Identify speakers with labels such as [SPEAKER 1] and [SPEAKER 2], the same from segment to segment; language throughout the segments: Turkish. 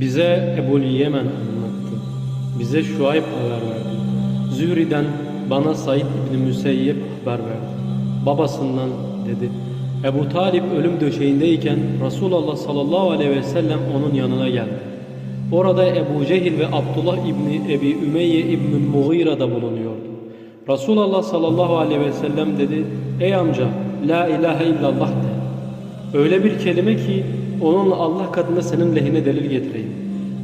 [SPEAKER 1] Bize Ebul Yemen anlattı. Bize Şuayb haber verdi. Zühri'den bana Said İbni Müseyyep haber verdi. Babasından dedi. Ebu Talip ölüm döşeğindeyken Resulullah sallallahu aleyhi ve sellem onun yanına geldi. Orada Ebu Cehil ve Abdullah İbni Ebi Ümeyye İbni Mughira da bulunuyordu. Resulullah sallallahu aleyhi ve sellem dedi. Ey amca la ilahe illallah de. Öyle bir kelime ki onunla Allah katında senin lehine delil getireyim.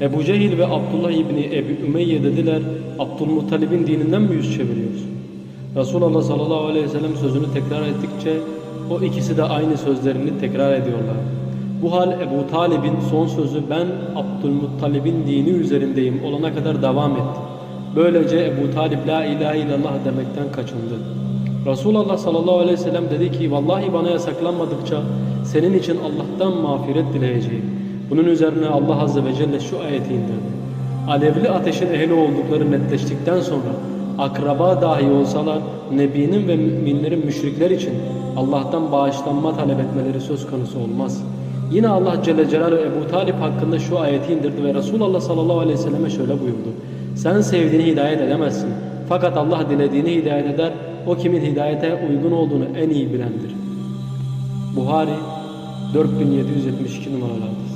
[SPEAKER 1] Ebu Cehil ve Abdullah İbni Ebi Ümeyye dediler, Abdülmuttalib'in dininden mi yüz çeviriyorsun? Resulullah sallallahu aleyhi ve sellem sözünü tekrar ettikçe o ikisi de aynı sözlerini tekrar ediyorlar. Bu hal Ebu Talib'in son sözü ben Abdülmuttalib'in dini üzerindeyim olana kadar devam etti. Böylece Ebu Talib la ilahe illallah demekten kaçındı. Resulullah sallallahu aleyhi ve sellem dedi ki vallahi bana yasaklanmadıkça senin için Allah'tan mağfiret dileyeceğim. Bunun üzerine Allah azze ve celle şu ayeti indirdi. Alevli ateşin ehli oldukları netleştikten sonra akraba dahi olsalar Nebi'nin ve müminlerin müşrikler için Allah'tan bağışlanma talep etmeleri söz konusu olmaz. Yine Allah Celle Celaluhu Ebu Talip hakkında şu ayeti indirdi ve Resulullah sallallahu aleyhi ve selleme şöyle buyurdu. Sen sevdiğini hidayet edemezsin. Fakat Allah dilediğini hidayet eder. O kimin hidayete uygun olduğunu en iyi bilendir. Buhari 4772 numaralı hadis.